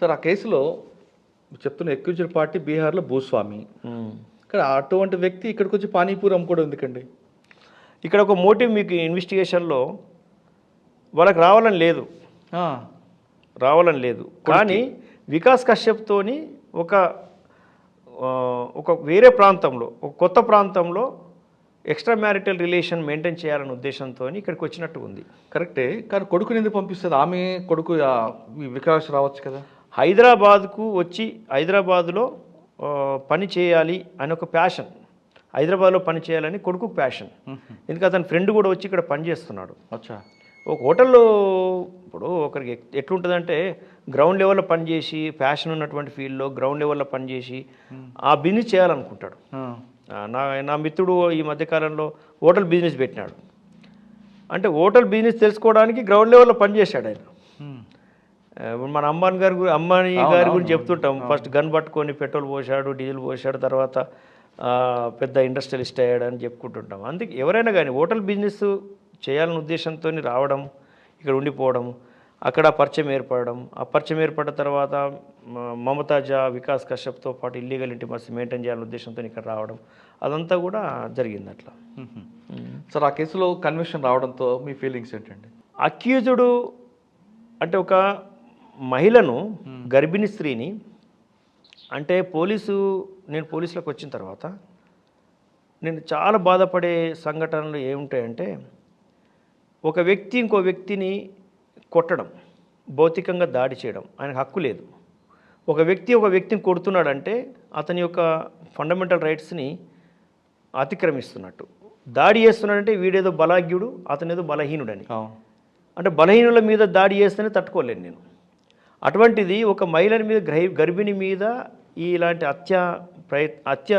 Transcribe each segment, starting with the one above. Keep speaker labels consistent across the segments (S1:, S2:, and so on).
S1: Sir ఆ కేసులో చెప్తున్న ఎక్యూజ్డ్ పార్టీ బీహార్లో భూస్వామి. ఇక్కడ అటువంటి వ్యక్తి ఇక్కడికి వచ్చి పానీపూరి అమ్ముకోవడం ఎందుకండి?
S2: ఇక్కడ ఒక మోటివ్ మీకు ఇన్వెస్టిగేషన్లో వాళ్ళకి రావాలని లేదు. రావాలని లేదు. కానీ వికాస్ కశ్యప్తోని ఒక ఒక వేరే ప్రాంతంలో ఒక కొత్త ప్రాంతంలో ఎక్స్ట్రా మ్యారిటల్ రిలేషన్ మెయింటైన్ చేయాలనే ఉద్దేశంతో ఇక్కడికి వచ్చినట్టు ఉంది.
S1: కరెక్టే. కానీ కొడుకుని ఎందుకు పంపిస్తుంది? ఆమె కొడుకు వికాస్ రావచ్చు కదా.
S2: హైదరాబాద్కు వచ్చి హైదరాబాద్లో పని చేయాలి అని ఒక ప్యాషన్. హైదరాబాద్లో పని చేయాలని కొడుకు ప్యాషన్. ఎందుకంటే అతని ఫ్రెండ్ కూడా వచ్చి ఇక్కడ పని చేస్తున్నాడు.
S1: అచ్చా.
S2: ఒక హోటల్లో ఇప్పుడు ఒకరికి ఎట్- ఎట్లుంటుందంటే గ్రౌండ్ లెవెల్లో పనిచేసి ప్యాషన్ ఉన్నటువంటి ఫీల్డ్లో గ్రౌండ్ లెవెల్లో పనిచేసి ఆ బిజినెస్ చేయాలనుకుంటాడు. నా నా మిత్రుడు ఈ మధ్యకాలంలో హోటల్ బిజినెస్ పెట్టినాడు. అంటే హోటల్ బిజినెస్ తెలుసుకోవడానికి గ్రౌండ్ లెవెల్లో పనిచేశాడు ఆయన. ఇప్పుడు మన అంబానీ గారి గురి అంబానీ గారి గురించి చెప్తుంటాం. ఫస్ట్ గన్ పట్టుకొని పెట్రోల్ పోసాడు డీజిల్ పోసాడు తర్వాత పెద్ద ఇండస్ట్రియలిస్ట్ అయ్యాడు అని చెప్పుకుంటుంటాం. అందుకే ఎవరైనా కానీ హోటల్ బిజినెస్ చేయాలనే ఉద్దేశంతో రావడం ఇక్కడ ఉండిపోవడం అక్కడ పరిచయం ఏర్పడడం ఆ పరిచయం ఏర్పడిన తర్వాత మమతాజా వికాస్ కశ్యప్తో పాటు ఇల్లీగల్ ఇంటిమసీ మెయింటైన్ చేయాలనే ఉద్దేశంతో ఇక్కడ రావడం అదంతా కూడా జరిగింది అట్లా.
S1: సార్ ఆ కేసులో కన్విక్షన్ రావడంతో మీ ఫీలింగ్స్ ఏంటండి?
S2: అక్యూజుడు అంటే ఒక మహిళను గర్భిణీ స్త్రీని అంటే పోలీసు నేను పోలీసులకు వచ్చిన తర్వాత నేను చాలా బాధపడే సంఘటనలు ఏముంటాయంటే ఒక వ్యక్తి ఇంకో వ్యక్తిని కొట్టడం భౌతికంగా దాడి చేయడం ఆయనకు హక్కు లేదు. ఒక వ్యక్తి ఒక వ్యక్తిని కొడుతున్నాడంటే అతని యొక్క ఫండమెంటల్ రైట్స్ని అతిక్రమిస్తున్నట్టు. దాడి చేస్తున్నాడంటే వీడేదో బలాగ్యుడు అతనేదో బలహీనుడని. అంటే బలహీనుల మీద దాడి చేస్తేనే తట్టుకోలేను నేను. అటువంటిది ఒక మహిళని మీద గ్రహి గర్భిణి మీద ఇలాంటి హత్య ప్రయ హత్య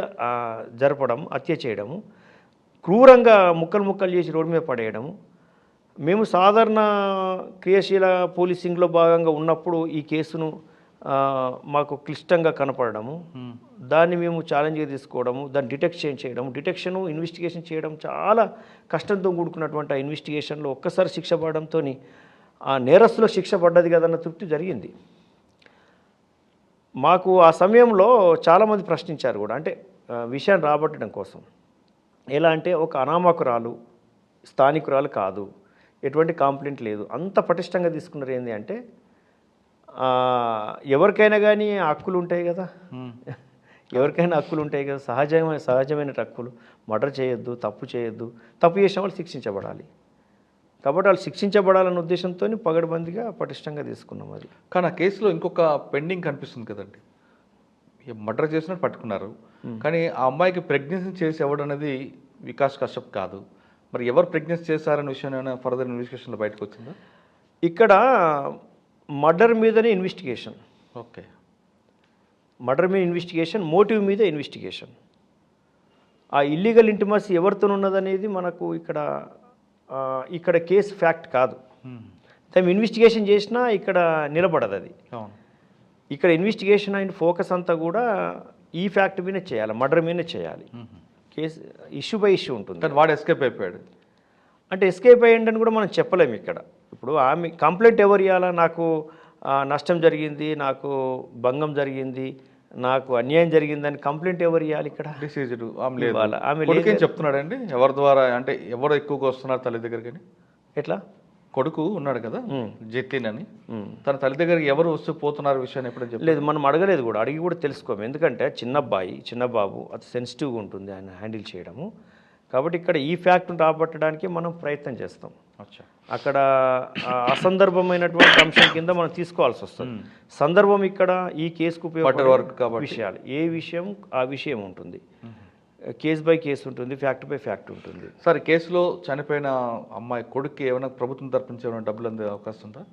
S2: జరపడం హత్య చేయడము క్రూరంగా ముక్కలు ముక్కలు చేసి రోడ్డు మీద పడేయడము. మేము సాధారణ క్రియాశీల పోలీసింగ్లో భాగంగా ఉన్నప్పుడు ఈ కేసును మాకు క్లిష్టంగా కనపడము దాన్ని మేము ఛాలెంజ్గా తీసుకోవడము దాన్ని డిటెక్షన్ చేయడం డిటెక్షన్ ఇన్వెస్టిగేషన్ చేయడం చాలా కష్టంతో కూడుకున్నటువంటి ఆ ఇన్వెస్టిగేషన్లో ఒక్కసారి శిక్ష పడడంతో ఆ నేరస్తులకు శిక్ష పడ్డది కదన్న తృప్తి జరిగింది. మాకు ఆ సమయంలో చాలామంది ప్రశ్నించారు కూడా. అంటే విషయాన్ని రాబట్టడం కోసం. ఎలా అంటే ఒక అనామకురాలు స్థానికురాలు కాదు. ఎటువంటి కాంప్లైంట్ లేదు. అంత పటిష్టంగా తీసుకున్నారు ఏంటి అంటే ఎవరికైనా కానీ హక్కులు ఉంటాయి కదా. ఎవరికైనా హక్కులు ఉంటాయి కదా. సహజమైన సహజమైన హక్కులు. మర్డర్ చేయొద్దు తప్పు చేయొద్దు. తప్పు చేసిన వాళ్ళు శిక్షించబడాలి. కాబట్టి వాళ్ళు శిక్షించబడాలన్న ఉద్దేశంతో పగడబందిగా పటిష్టంగా తీసుకున్నాం అది.
S1: కానీ ఆ కేసులో ఇంకొక పెండింగ్ కనిపిస్తుంది కదండి. మర్డర్ చేసినట్టు పట్టుకున్నారు. కానీ ఆ అమ్మాయికి ప్రెగ్నెన్సీ చేసి ఇవ్వడం అనేది వికాస్ కశ్యప్ కాదు. మరి ఎవరు ప్రెగ్నెన్సీ చేశారనే విషయం ఏమైనా ఫర్దర్ ఇన్వెస్టిగేషన్లో బయటకు వచ్చిందా?
S2: ఇక్కడ మర్డర్ మీదనే ఇన్వెస్టిగేషన్.
S1: ఓకే.
S2: మర్డర్ మీద ఇన్వెస్టిగేషన్ మోటివ్ మీద ఇన్వెస్టిగేషన్. ఆ ఇల్లీగల్ ఇంటిమసీ ఎవరితో ఉన్నదనేది మనకు ఇక్కడ ఇక్కడ కేసు ఫ్యాక్ట్ కాదు. దాని ఇన్వెస్టిగేషన్ చేసినా ఇక్కడ నిలబడదు అది. ఇక్కడ ఇన్వెస్టిగేషన్ అండ్ ఫోకస్ అంతా కూడా ఈ ఫ్యాక్ట్ మీదనే చేయాలి మర్డర్ మీదనే చేయాలి. కేసు ఇష్యూ బై ఇష్యూ ఉంటుంది.
S1: కానీ వాడు ఎస్కేప్ అయిపోయాడు.
S2: అంటే ఎస్కేప్ అయ్యిండని కూడా మనం చెప్పలేము ఇక్కడ. ఇప్పుడు ఆమె కంప్లైంట్ ఎవరు ఇవ్వాలా నాకు నష్టం జరిగింది నాకు భంగం జరిగింది నాకు అన్యాయం జరిగిందని కంప్లైంట్ ఎవరు ఇవ్వాలి ఇక్కడ?
S1: డిసీజ్డ్. ఆమె.
S2: ఆమె
S1: చెప్తున్నాడండి? ఎవరి ద్వారా అంటే ఎవరు ఎక్కువగా వస్తున్నారు తల్లి దగ్గరికి
S2: ఎట్లా?
S1: కొడుకు ఉన్నాడు కదా. జతిన్ అని. తన తల్లి దగ్గరికి ఎవరు వస్తూ పోతున్నారు విషయాన్ని ఎప్పుడని చెప్పి
S2: లేదు మనం అడగలేదు కూడా. అడిగి కూడా తెలుసుకోము. ఎందుకంటే చిన్న అబ్బాయి చిన్న బాబు అది సెన్సిటివ్గా ఉంటుంది ఆయన హ్యాండిల్ చేయడము. కాబట్టి ఇక్కడ ఈ ఫ్యాక్ట్ను రాబట్టడానికి మనం ప్రయత్నం చేస్తాం. అక్కడ అసందర్భమైనటువంటి అంశం కింద మనం తీసుకోవాల్సి వస్తుంది. సందర్భం ఇక్కడ ఈ కేసుకు ఉపయోగపడే. విషయాలు. ఏ విషయం ఆ విషయం ఉంటుంది. కేసు బై కేసు ఉంటుంది ఫ్యాక్ట్ బై ఫ్యాక్ట్ ఉంటుంది.
S1: సార్ కేసులో చనిపోయిన అమ్మాయి కొడుక్కి ఏమైనా ప్రభుత్వం తరపు నుంచి ఏమైనా డబ్బులు అందే అవకాశం ఉందా?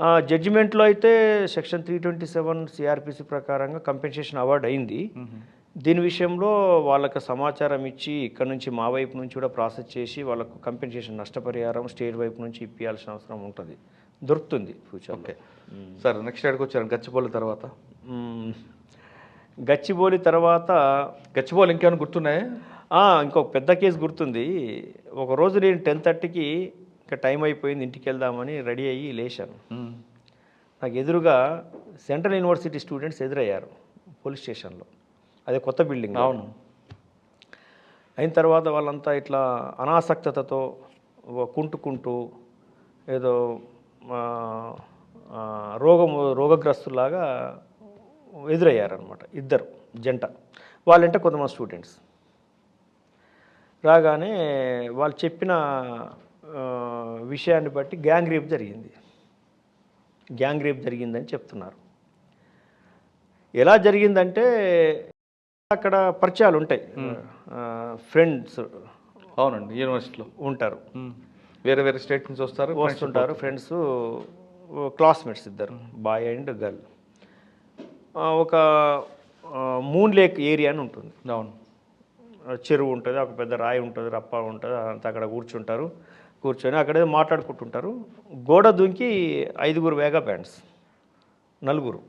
S2: ఆ, జడ్జిమెంట్లో అయితే section three twenty seven CRPC ప్రకారంగా కంపెన్సేషన్ అవార్డు అయింది. దీని విషయంలో వాళ్ళకి సమాచారం ఇచ్చి ఇక్కడ నుంచి మా వైపు నుంచి కూడా ప్రాసెస్ చేసి వాళ్ళకు కంపెన్సేషన్ నష్టపరిహారం స్టేట్ వైపు నుంచి ఇప్పించాల్సిన అవసరం ఉంటుంది. దొరుకుతుంది ఫ్యూచర్లో.
S1: ఓకే. సార్ నెక్స్ట్ ఎక్కడికి వచ్చారు గచ్చిబౌలి తర్వాత.
S2: గచ్చిబౌలి తర్వాత
S1: గచ్చిబౌలి ఇంకేమైనా గుర్తున్నాయా?
S2: ఇంకొక పెద్ద కేసు గుర్తుంది. ఒక రోజు నేను టెన్ థర్టీకి ఇంకా టైం అయిపోయింది ఇంటికి వెళ్దామని రెడీ అయ్యి లేచాను. నాకు ఎదురుగా సెంట్రల్ యూనివర్సిటీ స్టూడెంట్స్ ఎదురయ్యారు పోలీస్ స్టేషన్లో. అదే కొత్త బిల్డింగ్
S1: అవును.
S2: అయిన తర్వాత వాళ్ళంతా ఇట్లా అనాసక్తతతో వ- కుంటుకుంటూ ఏదో రోగం రోగగ్రస్తులాగా ఎదురయ్యారనమాట ఇద్దరు జంట. వాళ్ళంటే కొంతమంది స్టూడెంట్స్ రాగానే వాళ్ళు చెప్పిన విషయాన్ని బట్టి గ్యాంగ్ రేప్ జరిగింది. గ్యాంగ్ రేప్ జరిగిందని చెప్తున్నారు. ఎలా జరిగిందంటే అక్కడ పరిచయాలు ఉంటాయి. ఫ్రెండ్స్
S1: అవునండి యూనివర్సిటీలో.
S2: ఉంటారు.
S1: వేరే వేరే స్టేట్ నుంచి వస్తారు
S2: వస్తుంటారు. ఫ్రెండ్స్ క్లాస్మేట్స్ ఇద్దరు బాయ్ అండ్ గర్ల్. ఒక మూన్ లేక్ ఏరియా అని ఉంటుంది.
S1: అవును.
S2: చెరువు ఉంటుంది ఒక పెద్ద రాయి ఉంటుంది రప్ప ఉంటుంది అంతా అక్కడ కూర్చుంటారు. కూర్చొని అక్కడే మాట్లాడుకుంటుంటారు. గోడ దుంకి ఐదుగురు వేగా బ్యాండ్స్ నలుగురు.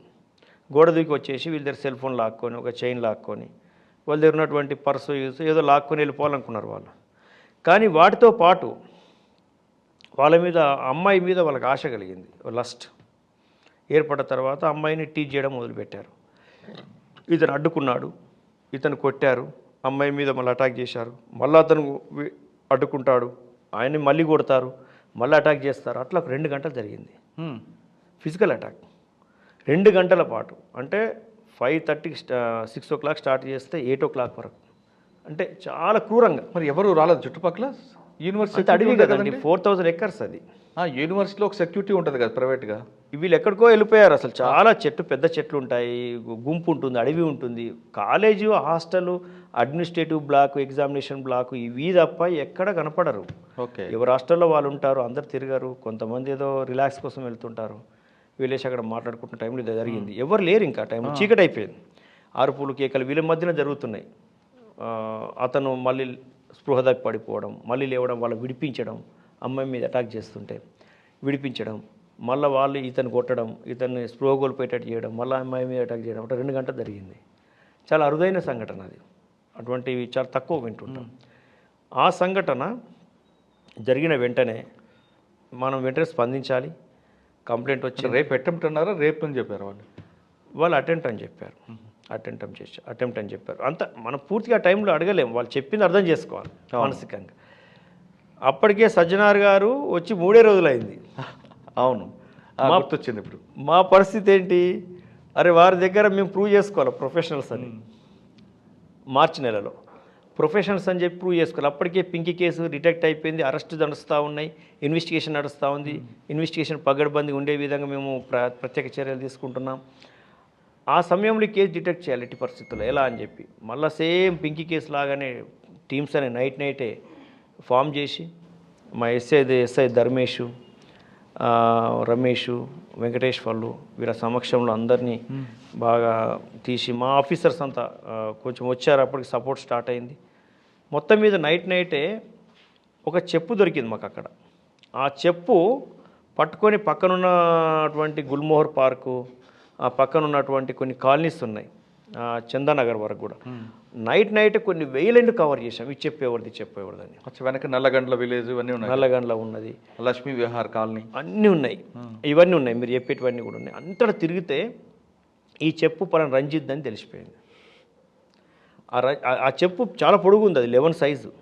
S2: గోడ దూకి వచ్చేసి వీళ్ళ దగ్గర సెల్ ఫోన్ లాక్కొని ఒక చైన్ లాక్కొని వాళ్ళ దగ్గర ఉన్నటువంటి పర్సు యూస్ ఏదో లాక్కొని వెళ్ళిపోవాలనుకున్నారు వాళ్ళు. కానీ వాటితో పాటు వాళ్ళ మీద అమ్మాయి మీద వాళ్ళకి ఆశ కలిగింది లస్ట్ ఏర్పడ్డ తర్వాత అమ్మాయిని టీచ్ చేయడం మొదలుపెట్టారు. ఇతను అడ్డుకున్నాడు ఇతను కొట్టారు అమ్మాయి మీద మళ్ళీ అటాక్ చేశారు. మళ్ళీ అతను అడ్డుకుంటాడు ఆయన్ని మళ్ళీ కొడతారు మళ్ళీ అటాక్ చేస్తారు. అట్లా ఒక రెండు గంటలు జరిగింది. ఫిజికల్ అటాక్ రెండు గంటల పాటు. అంటే ఫైవ్ థర్టీకి సిక్స్ ఓ క్లాక్ స్టార్ట్ చేస్తే ఎయిట్ ఓ క్లాక్ వరకు. అంటే చాలా క్రూరంగా.
S1: మరి ఎవరు రాలేదు? చుట్టుపక్కల? యూనివర్సిటీ
S2: అడవి కదండి ఫోర్ థౌజండ్ ఎకర్స్ అది.
S1: యూనివర్సిటీలో ఒక సెక్యూరిటీ ఉంటుంది కదా ప్రైవేట్గా?
S2: వీళ్ళు ఎక్కడికో వెళ్ళిపోయారు అసలు. చాలా చెట్టు పెద్ద చెట్లు ఉంటాయి గుంపు ఉంటుంది అడవి ఉంటుంది. College hostel administrative block examination block ఇవి తప్ప ఎక్కడ కనపడరు.
S1: ఓకే.
S2: ఎవరు హాస్టల్లో వాళ్ళు ఉంటారు అందరు తిరగరు. కొంతమంది ఏదో రిలాక్స్ కోసం వెళ్తుంటారు. వీళ్ళేసి అక్కడ మాట్లాడుకుంటున్న టైంలో ఇది జరిగింది. ఎవరు లేరు ఇంకా టైం చీకటి అయిపోయింది ఆరుపులు కేకలు వీళ్ళ మధ్యన జరుగుతున్నాయి. అతను మళ్ళీ స్పృహ తప్పి పడిపోవడం మళ్ళీ లేవడం వాళ్ళు విడిపించడం అమ్మాయి మీద అటాక్ చేస్తుంటే విడిపించడం మళ్ళీ వాళ్ళు ఇతను కొట్టడం ఇతన్ని స్పృహ కోల్పోయేటట్టు చేయడం మళ్ళీ అమ్మాయి మీద అటాక్ చేయడం అంటే రెండు గంటలు జరిగింది. చాలా అరుదైన సంఘటన అది. అటువంటివి చాలా తక్కువ వింటుంటాం. ఆ సంఘటన జరిగిన వెంటనే మనం వెంటనే స్పందించాలి. కంప్లైంట్ వచ్చి
S1: రేపు అటెంప్ట్ అన్నారా రేపు అని చెప్పారు వాళ్ళు.
S2: వాళ్ళు అటెంప్ట్ అని చెప్పారు. అటెంప్ట్ అని చేసి అటెంప్ట్ అని చెప్పారు. అంత మనం పూర్తిగా టైంలో అడగలేము వాళ్ళు చెప్పింది అర్థం చేసుకోవాలి మానసికంగా. అప్పటికే సజ్జనార్ గారు వచ్చి మూడే రోజులైంది.
S1: అవును. గుర్తొచ్చింది ఇప్పుడు.
S2: మా పరిస్థితి ఏంటి? అరే వారి దగ్గర మేము ప్రూవ్ చేసుకోవాలి ప్రొఫెషనల్స్ అని. మార్చి నెలలో. ప్రొఫెషనల్స్ అని చెప్పి ప్రూవ్ చేసుకోవాలి. అప్పటికే పింకీ కేసు డిటెక్ట్ అయిపోయింది అరెస్ట్ నడుస్తూ ఉన్నాయి ఇన్వెస్టిగేషన్ నడుస్తూ ఉంది. ఇన్వెస్టిగేషన్ పగడబంది ఉండే విధంగా మేము ప్ర ప్రత్యేక చర్యలు తీసుకుంటున్నాం. ఆ సమయంలో కేసు డిటెక్ట్ చేయాలి ఎట్టి పరిస్థితుల్లో. ఎలా అని చెప్పి. మళ్ళీ సేమ్ పింకీ కేసు లాగానే టీమ్స్ అనే నైట్ నైటే ఫామ్ చేసి మా ఎస్ఐ ఎస్ఐ ధర్మేషు రమేషు వెంకటేశ్వర్లు వీళ్ళ సమక్షంలో అందరినీ బాగా తీసి మా ఆఫీసర్స్ అంతా కొంచెం వచ్చారు అప్పటికి సపోర్ట్ స్టార్ట్ అయింది. మొత్తం మీద నైట్ నైటే ఒక చెప్పు దొరికింది మాకు అక్కడ. ఆ చెప్పు పట్టుకొని పక్కనున్నటువంటి గుల్మోహర్ పార్కు ఆ పక్కన ఉన్నటువంటి కొన్ని కాలనీస్ ఉన్నాయి. చందానగర్ వరకు కూడా. నైట్ నైట్ కొన్ని వేలండ్ కవర్ చేసాం ఇది చెప్పేవారిది చెప్పేవారిదని.
S1: అచ్చా వెనక నల్లగండ్ల విలేజ్ ఇవన్నీ ఉన్నాయి.
S2: నల్లగండ్ల ఉన్నది.
S1: లక్ష్మీ విహార్ కాలనీ.
S2: అన్నీ ఉన్నాయి. ఇవన్నీ ఉన్నాయి. మీరు చెప్పేటివన్నీ కూడా ఉన్నాయి. అంతటా తిరిగితే ఈ చెప్పు పలానా రంజిత్ అని తెలిసిపోయింది. ఆ ర- ఆ- ఆ చెప్పు చాలా పొడుగు ఉంది. అది లెవెన్ సైజు.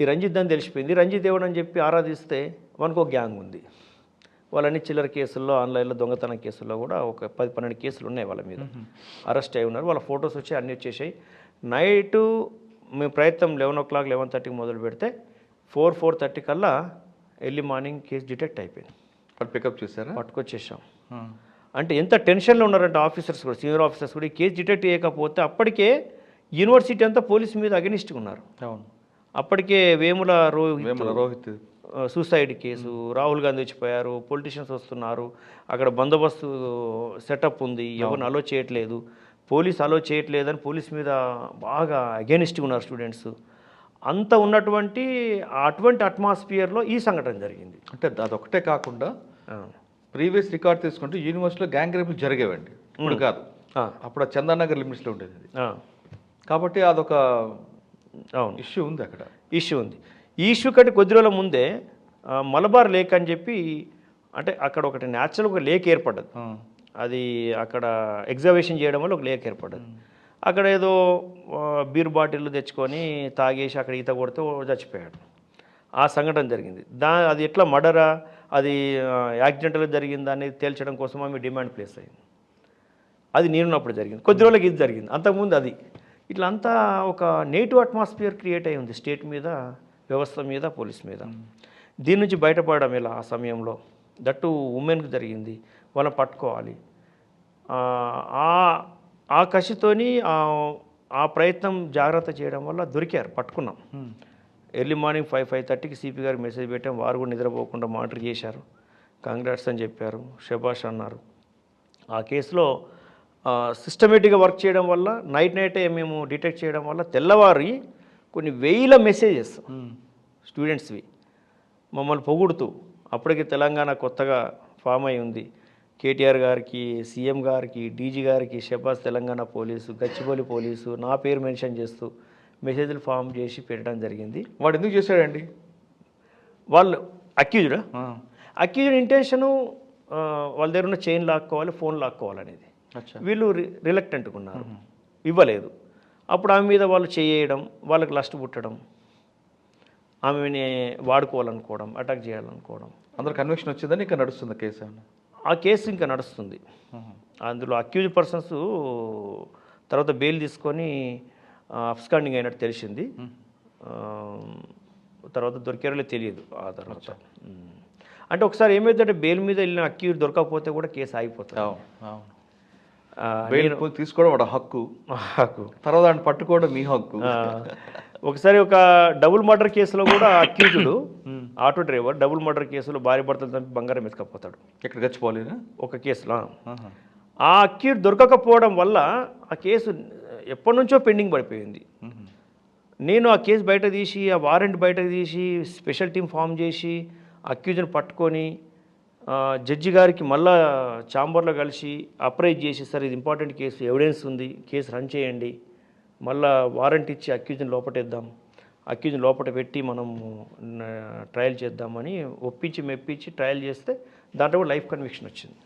S2: ఈ రంజిత్ అని తెలిసిపోయింది. రంజిత్ ఎవడని చెప్పి ఆరాధిస్తే మనకు ఒక గ్యాంగ్ ఉంది. వాళ్ళని చిల్లర కేసుల్లో ఆన్లైన్లో దొంగతనం కేసుల్లో కూడా ఒక పది పన్నెండు కేసులు ఉన్నాయి వాళ్ళ మీద. అరెస్ట్ అయి ఉన్నారు. వాళ్ళ ఫొటోస్ వచ్చి అన్నీ వచ్చేసాయి. నైటు మేము ప్రయత్నం లెవెన్ ఓ క్లాక్ లెవెన్ థర్టీకి మొదలు పెడితే ఫోర్ ఫోర్ థర్టీ కల్లా ఎర్లీ మార్నింగ్ కేసు డిటెక్ట్ అయిపోయింది.
S1: వాళ్ళు పికప్ చేశారా?
S2: పట్టుకొచ్చేసాం. అంటే ఎంత టెన్షన్లో ఉన్నారంటే ఆఫీసర్స్ కూడా సీనియర్ ఆఫీసర్స్ కూడా ఈ కేసు డిటెక్ట్ చేయకపోతే అప్పటికే యూనివర్సిటీ అంతా పోలీస్ మీద అగనిస్ట్గా ఉన్నారు.
S1: అవును.
S2: అప్పటికే వేముల రోహిత్
S1: వేముల రోహిత్
S2: సూసైడ్ కేసు రాహుల్ గాంధీ వచ్చిపోయారు పొలిటీషియన్స్ వస్తున్నారు అక్కడ బందోబస్తు సెటప్ ఉంది ఎవరిని అలో చేయట్లేదు పోలీస్ అలో చేయట్లేదని పోలీస్ మీద బాగా అగేనిస్ట్గా ఉన్నారు స్టూడెంట్స్ అంత ఉన్నటువంటి అటువంటి అట్మాస్ఫియర్లో ఈ సంఘటన జరిగింది.
S1: అంటే అదొకటే కాకుండా. ప్రీవియస్ రికార్డ్ తీసుకుంటే యూనివర్సిటీలో గ్యాంగ్ రేపులు జరిగేవండి. ఇప్పుడు కాదు. అప్పుడు చందానగర్ లిమిట్స్లో ఉండేది కాబట్టి అదొక
S2: అవును.
S1: ఇష్యూ ఉంది అక్కడ.
S2: ఇష్యూ ఉంది. ఈ ఇష్యూ కంటే కొద్ది రోజుల ముందే మలబార్ లేక్ అని చెప్పి అంటే అక్కడ ఒకటి న్యాచురల్ ఒక లేక్ ఏర్పడ్డది. అది అక్కడ ఎగ్జాబిషన్ చేయడం వల్ల ఒక లేక్ ఏర్పడ్డది. అక్కడ ఏదో బీర్ బాటిల్ తెచ్చుకొని తాగేసి అక్కడ ఈత కొడితే చచ్చిపోయాడు. ఆ సంఘటన జరిగింది. దా అది ఎట్లా మర్డరా అది యాక్సిడెంటల్ జరిగిందా అనేది తేల్చడం కోసం ఆమె డిమాండ్ ప్లేస్ అయింది. అది నేనున్నప్పుడు జరిగింది. కొద్ది రోజులకి ఇది జరిగింది. అంతకుముందు అది. ఇట్లా అంతా ఒక నెగిటివ్ అట్మాస్ఫియర్ క్రియేట్ అయి ఉంది. స్టేట్ మీద వ్యవస్థ మీద పోలీస్ మీద. దీని నుంచి బయటపడడం ఎలా ఆ సమయంలో? దట్టు ఉమెన్కి జరిగింది. వాళ్ళని పట్టుకోవాలి. ఆ, కసితోని ఆ- ప్రయత్నం జాగ్రత్త చేయడం వల్ల దొరికారు పట్టుకున్నాం. ఎర్లీ మార్నింగ్ ఫైవ్ ఫైవ్ థర్టీకి సిపి గారికి మెసేజ్ పెట్టాం. వారు కూడా నిద్రపోకుండా మానిటర్ చేశారు. కాంగ్రాట్స్ అని చెప్పారు. షబాష్ అన్నారు. ఆ కేసులో సిస్టమేటిక్గా వర్క్ చేయడం వల్ల నైట్ నైటే మేము డిటెక్ట్ చేయడం వల్ల తెల్లవారి కొన్ని వేల మెసేజెస్ స్టూడెంట్స్వి మమ్మల్ని పొగుడుతూ అప్పటికి తెలంగాణ కొత్తగా ఫామ్ అయి ఉంది. కేటీఆర్ గారికి సీఎం గారికి డీజీ గారికి షబాజ్ తెలంగాణ పోలీసు గచ్చిబౌలి పోలీసు నా పేరు మెన్షన్ చేస్తూ మెసేజ్లు ఫామ్ చేసి పెట్టడం జరిగింది.
S1: వాడు ఎందుకు చేశాడండి?
S2: వాళ్ళు అక్యూజ్డా అక్యూజ్డ్ ఇంటెన్షను వాళ్ళ దగ్గర ఉన్న చైన్ లాక్కోవాలి ఫోన్ లాక్కోవాలనేది.
S1: అచ్చా.
S2: వీళ్ళు రిలక్టెంట్గా ఉన్నారు. ఇవ్వలేదు. అప్పుడు ఆమె మీద వాళ్ళు చేయడం వాళ్ళకి లస్ట్ పుట్టడం ఆమెని వాడుకోవాలనుకోవడం అటాక్ చేయాలనుకోవడం.
S1: అందరు కన్విక్షన్ వచ్చిందని ఇంకా నడుస్తుంది కేసు
S2: ఆ కేసు ఇంకా నడుస్తుంది. అందులో అక్యూజ్ పర్సన్స్ తర్వాత బెయిల్ తీసుకొని అబ్స్కాండింగ్ అయినట్టు తెలిసింది. తర్వాత దొరికారో తెలియదు ఆ తర్వాత. అంటే ఒకసారి ఏమైందంటే బెయిల్ మీద వెళ్ళిన అక్యూజ్ దొరకకపోతే కూడా కేసు ఆగిపోతుంది.
S1: బెయిల్ తీసుకోవడం వాడు హక్కు.
S2: నాకు
S1: తర్వాత దాన్ని పట్టుకోవడం మీ హక్కు.
S2: ఒకసారి ఒక డబుల్ మర్డర్ కేసులో కూడా accused auto driver double murder కేసులో భార్య భర్తలు చంపి బంగారం ఎత్తుకపోతాడు
S1: ఎక్కడ గచ్చిపోలేనా
S2: ఒక కేసులో. ఆ అక్యూడ్ దొరకకపోవడం వల్ల ఆ కేసు ఎప్పటి నుంచో పెండింగ్ పడిపోయింది. నేను ఆ కేసు బయట తీసి ఆ వారెంట్ బయట తీసి స్పెషల్ టీం ఫామ్ చేసి అక్యూజ్ని పట్టుకొని జడ్జి గారికి మళ్ళా ఛాంబర్లో కలిసి అప్రైజ్ చేసి సార్ ఇది ఇంపార్టెంట్ కేసు ఎవిడెన్స్ ఉంది కేసు రన్ చేయండి. మళ్ళా వారెంట్ ఇచ్చి అక్యూజ్ని లోపటేద్దాం. అక్యూజ్ని లోపట పెట్టి మనం ట్రయల్ చేద్దామని ఒప్పించి మెప్పించి ట్రయల్ చేస్తే దాంట్లో కూడా లైఫ్ కన్విక్షన్ వచ్చింది.